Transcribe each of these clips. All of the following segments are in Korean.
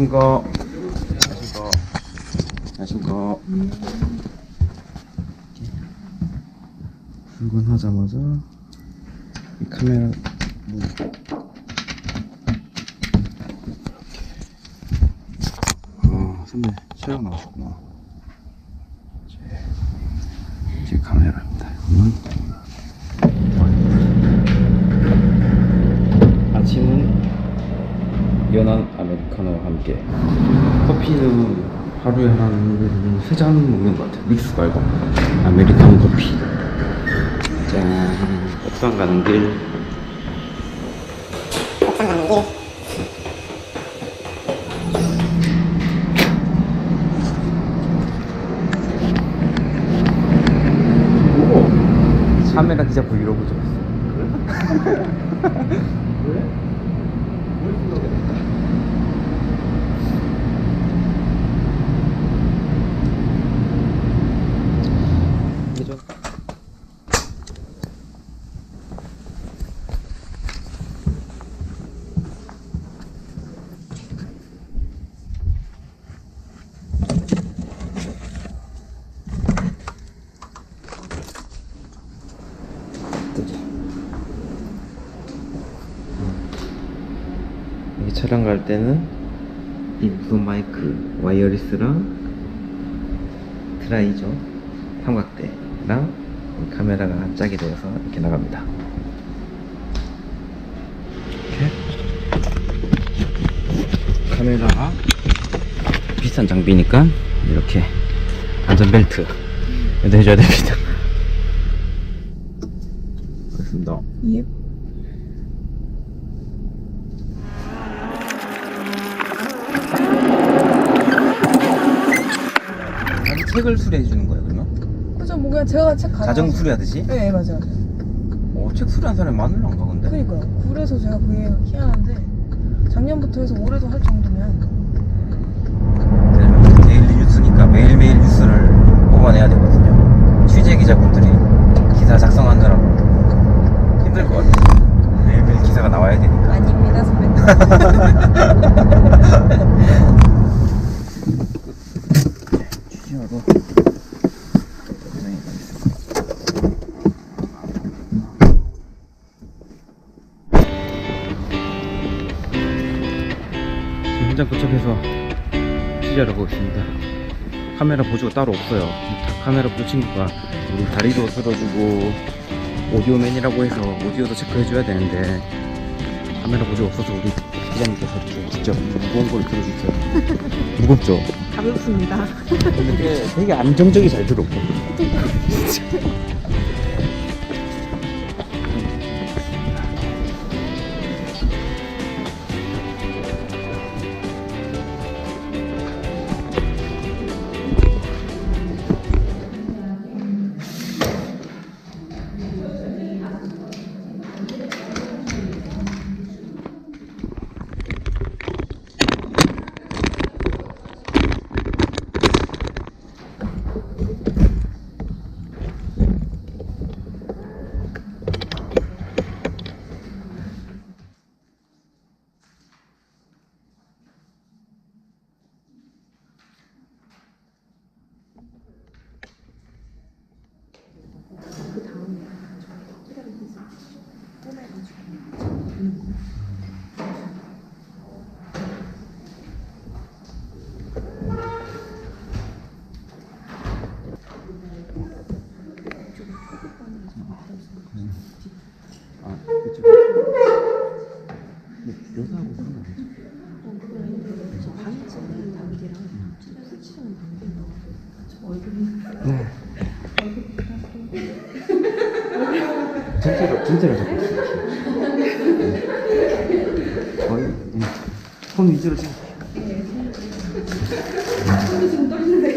안녕하십니까. 안녕하십니까. 안녕하십니까. 출근하자마자 이 카메라 문 아, 선배 촬영 나오셨구나. 제, 제 카메라입니다. 이거는 아침은 연한 아메리카노와 함께. 커피는 하루에 한 세 잔 먹는 것 같아요. 믹스 말고. 아메리카노 커피. 짠. 옥상 가는 길? 옥상 가는 길? 오! 카메라 기자 브이로그 찍었어 예전 촬영 갈 때는 이 무선 마이크 와이어리스랑 트라이저 삼각대랑 이 카메라가 짝이 되어서 이렇게 나갑니다. 이렇게 카메라가 비싼 장비니까 이렇게 안전벨트 해줘야 됩니다. 그렇습니다. 예. 책을 수리해 주는 거예요, 그러면? 그죠 뭐 그냥 제가 책 가져. 가정 수리하듯이? 네 맞아요. 어, 책 수리한 사람이 많을란가 근데? 그니까요. 그래서 제가 그게 희한한데 작년부터 해서 올해도 할 정도면 데일리 뉴스니까 매일매일 뉴스를 뽑아내야 되거든요. 취재 기자분들이 기사 작성하느라고 힘들 것 같아요. 매일매일 기사가 나와야 되니까. 아닙니다 선배님. 지금 현장 도착해서 취재하러 가고 있습니다. 카메라 보조가 따로 없어요. 카메라 보조 친구가 우리 다리도 쓸어주고 오디오맨이라고 해서 오디오도 체크해줘야 되는데 카메라 보조가 없어서 우리 기자님께서 좀 직접 무거운 걸 들어주세요. 무겁죠? 가볍습니다. 근데 되게 안정적이 잘 들어. 아, 전체로 잡고 있어요. 네. 거의, 네. 손 위주로 찍 이런 완전 미음새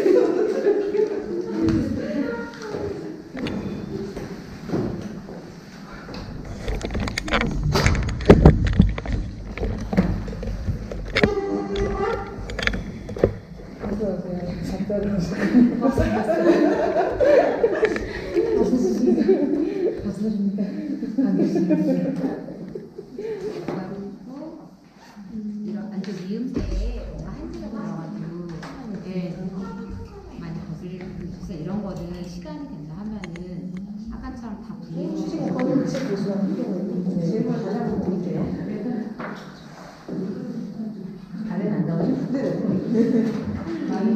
죄송합니다. 질문 하나 드릴게요. 발에 난다고요? 네. 많이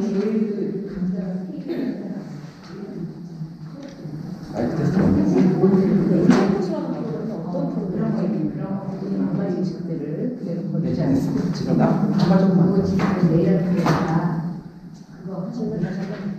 지금 지금 나 한마디만 네. 그거 하시는 거잖아요.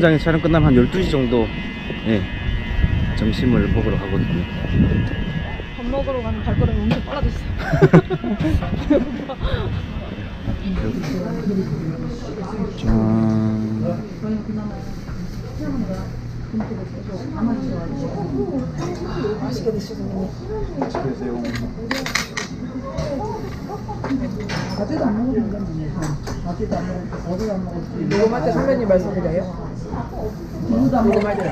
현장에 촬영 끝나면 한 12시 정도 예, 점심을 먹으러 가거든요. 밥 먹으러 가는 발걸음이 엄청 빨라졌어. 짠. 맛있게 드시군요. 어제도 안 먹으면 되겠네. 어제도 안 선배님 말씀 드려요? 누구도 안 녹음할 때.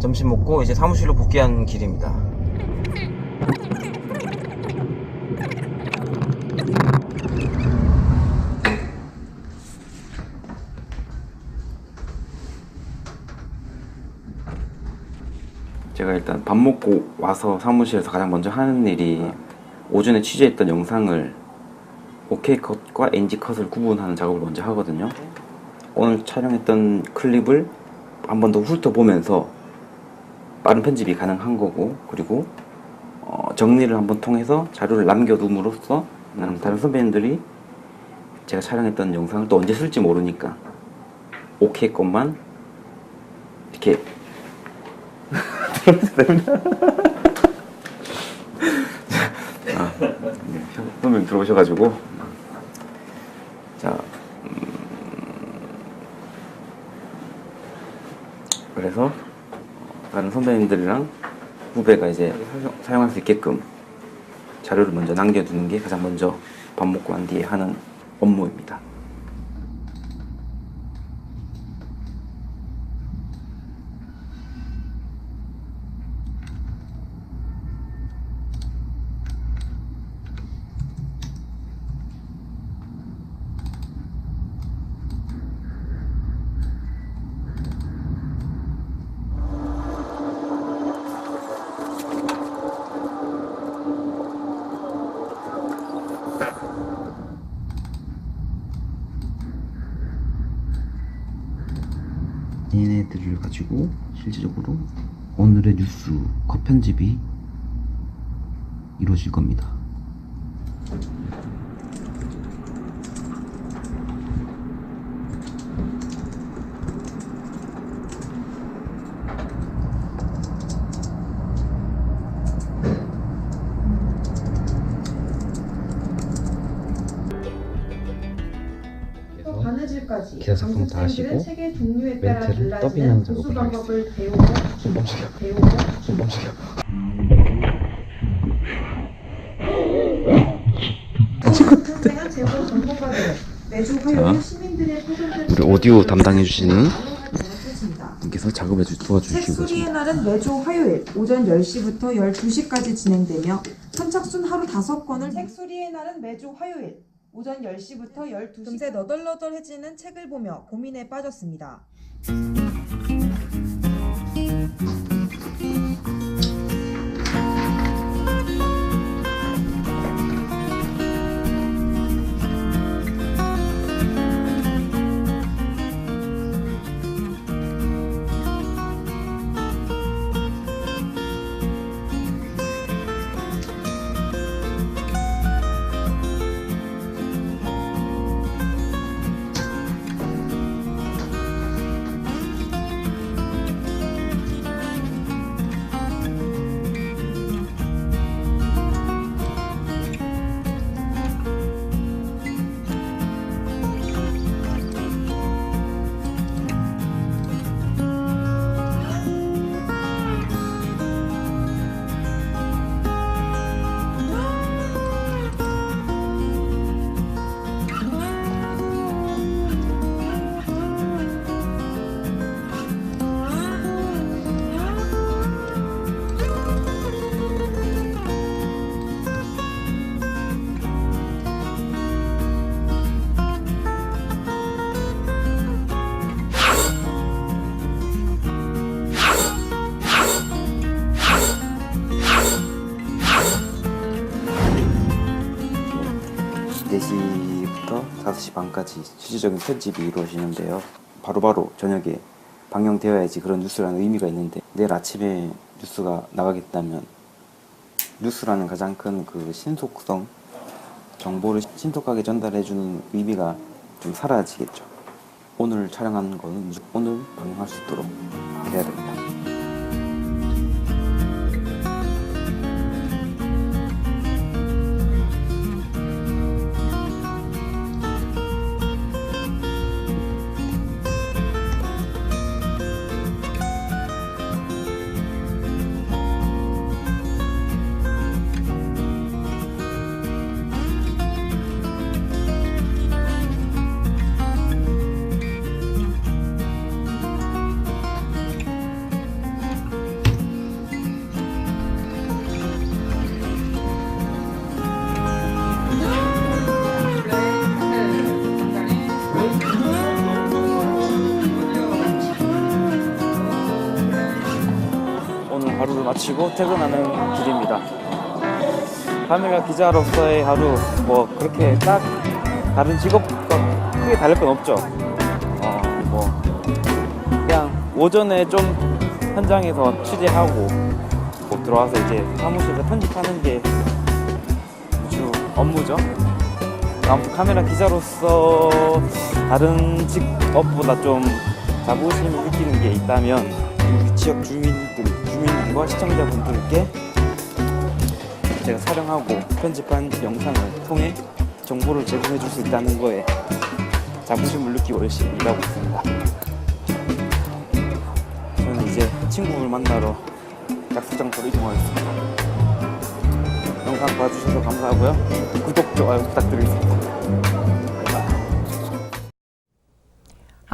점심 먹고 이제 사무실로 복귀한 길입니다. 제가 일단 밥 먹고 와서 사무실에서 가장 먼저 하는 일이 오전에 취재했던 영상을 OK 컷과 NG 컷을 구분하는 작업을 먼저 하거든요. 오늘 촬영했던 클립을 한 번 더 훑어보면서 빠른 편집이 가능한 거고 그리고 어, 정리를 한번 통해서 자료를 남겨둠으로써 나는 다른 선배님들이 제가 촬영했던 영상을 또 언제 쓸지 모르니까 오케이 것만 이렇게 아, 네, 선배님 들어오셔가지고 자 그래서 다른 선배님들이랑 후배가 이제 사용- 사용 할 수 있게끔 자료를 먼저 남겨두는 게 가장 먼저 밥 먹고 난 뒤에 하는 업무입니다. 얘네들을 가지고 실질적으로 오늘의 뉴스 컷 편집이 이루어질 겁니다. 기사 작성 다 하시고 멘트를 더빙하는 작업을 전문가들 매주 화요일 시민들의 소송들 우리 오디오 담당해 주시는 뜻입니다. 분께서 작업해 주, 도와주시고 계십니다. 날은 매주 화요일 오전 10시부터 12시까지 진행되며 선착순 하루 5건을 책소리의 날은 매주 화요일 오전 10시부터 12시 금세 너덜너덜해지는 책을 보며 고민에 빠졌습니다. 5시 반까지 실질적인 편집이 이루어지는데요. 바로 바로 저녁에 방영되어야지 그런 뉴스라는 의미가 있는데 내일 아침에 뉴스가 나가겠다면 뉴스라는 가장 큰 그 신속성 정보를 신속하게 전달해주는 의미가 좀 사라지겠죠. 오늘 촬영하는 거는 오늘 방영할 수 있도록 해야 됩니다. 마치고 퇴근하는 길입니다. 카메라 기자로서의 하루 뭐 그렇게 딱 다른 직업과 크게 다를 건 없죠. 어, 뭐 그냥 오전에 좀 현장에서 취재하고 뭐 들어와서 이제 사무실에서 편집하는 게 주 업무죠. 아무튼 카메라 기자로서 다른 직업보다 좀 자부심을 느끼는 게 있다면 우리 지역 주민 들, 주민들과 시청자분들께 제가 촬영하고 편집한 영상을 통해 정보를 제공해 줄 수 있다는 거에 자부심을 느끼고 열심히 일하고 있습니다. 저는 이제 친구를 만나러 약속 장소로 이동하겠습니다. 영상 봐주셔서 감사하고요. 구독, 좋아요 부탁드리겠습니다.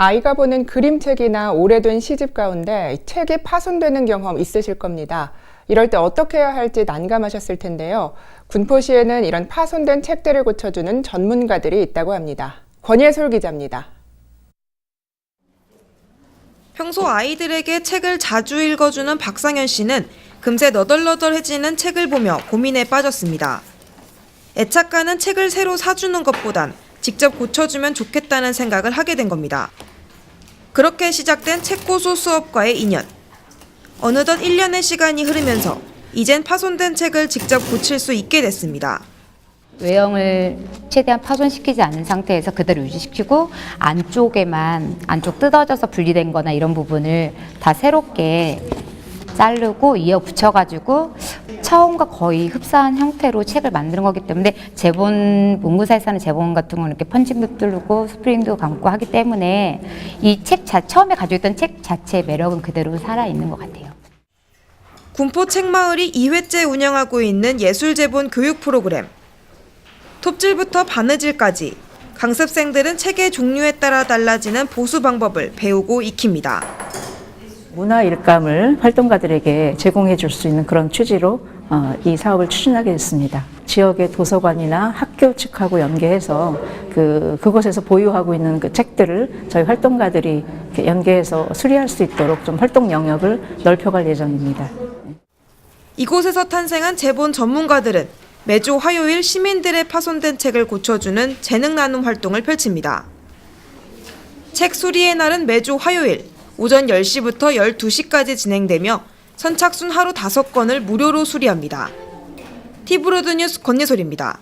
아이가 보는 그림책이나 오래된 시집 가운데 책이 파손되는 경험 있으실 겁니다. 이럴 때 어떻게 해야 할지 난감하셨을 텐데요. 군포시에는 이런 파손된 책들을 고쳐주는 전문가들이 있다고 합니다. 권예솔 기자입니다. 평소 아이들에게 책을 자주 읽어주는 박상현 씨는 금세 너덜너덜해지는 책을 보며 고민에 빠졌습니다. 애착가는 책을 새로 사주는 것보단 직접 고쳐주면 좋겠다는 생각을 하게 된 겁니다. 그렇게 시작된 책고수 수업과의 인연. 어느덧 1년의 시간이 흐르면서 이젠 파손된 책을 직접 고칠 수 있게 됐습니다. 외형을 최대한 파손시키지 않은 상태에서 그대로 유지시키고 안쪽에만 안쪽 뜯어져서 분리된 거나 이런 부분을 다 새롭게 자르고 이어 붙여가지고 처음과 거의 흡사한 형태로 책을 만드는 거기 때문에 제본 문구사에서 하는 제본 같은 거는 이렇게 펀칭도 뚫고 스프링도 감고 하기 때문에 이 책 자 처음에 가지고 있던 책 자체의 매력은 그대로 살아 있는 것 같아요. 군포 책마을이 2회째 운영하고 있는 예술제본 교육 프로그램. 톱질부터 바느질까지 강습생들은 책의 종류에 따라 달라지는 보수 방법을 배우고 익힙니다. 문화 일감을 활동가들에게 제공해 줄 수 있는 그런 취지로 어, 이 사업을 추진하게 됐습니다. 지역의 도서관이나 학교 측하고 연계해서 그 그곳에서 보유하고 있는 그 책들을 저희 활동가들이 연계해서 수리할 수 있도록 좀 활동 영역을 넓혀갈 예정입니다. 이곳에서 탄생한 제본 전문가들은 매주 화요일 시민들의 파손된 책을 고쳐주는 재능 나눔 활동을 펼칩니다. 책 수리의 날은 매주 화요일 오전 10시부터 12시까지 진행되며 선착순 하루 5건을 무료로 수리합니다. 티브로드 뉴스 권예솔입니다.